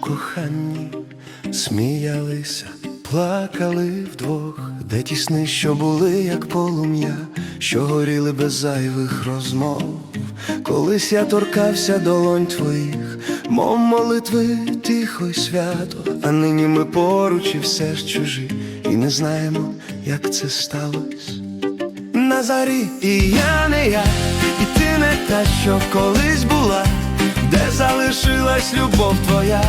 коханні, сміялися, плакали вдвох, де ті сни, що були, як полум'я, що горіли без зайвих розмов. Колись я торкався долонь твоїх, мов молитви тихо й свято, а нині ми поруч і все ж чужі, і не знаємо, як це сталося. На зарі і я не я, і ти не та, що колись була, залишилась любов твоя,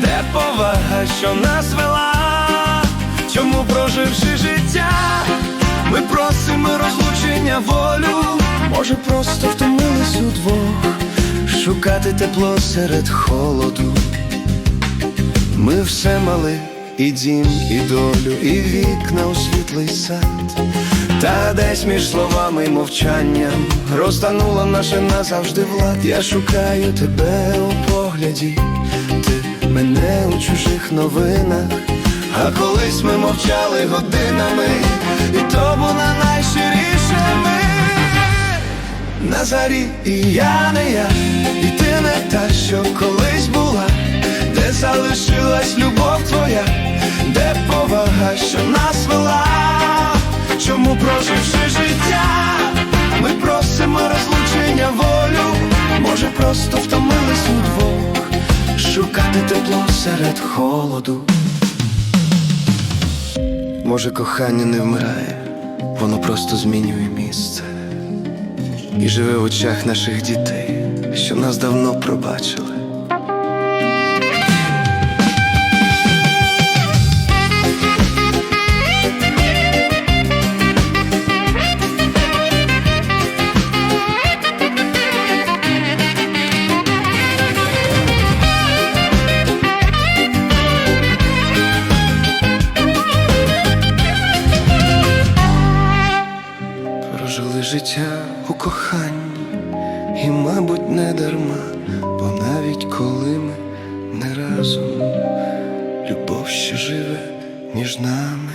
де повага, що нас вела, чому проживши життя, ми просимо розлучення волю, може, просто втомились удвох, шукати тепло серед холоду. Ми все мали і дім, і долю, і вікна у світлий сад. Та десь між словами й мовчанням розтанула наша назавжди влад. Я шукаю тебе у погляді, ти мене у чужих новинах. А колись ми мовчали годинами, і то була найщиріша ми. На зарі і я не я, і ти не та, що колись була, де залишилась любов просто втомились удвох, шукати тепло серед холоду. Може, кохання не вмирає, воно просто змінює місце і живе в очах наших дітей, що нас давно пробачили. Прожили життя у коханні, і, мабуть, не дарма, бо навіть коли ми не разом, любов ще живе між нами.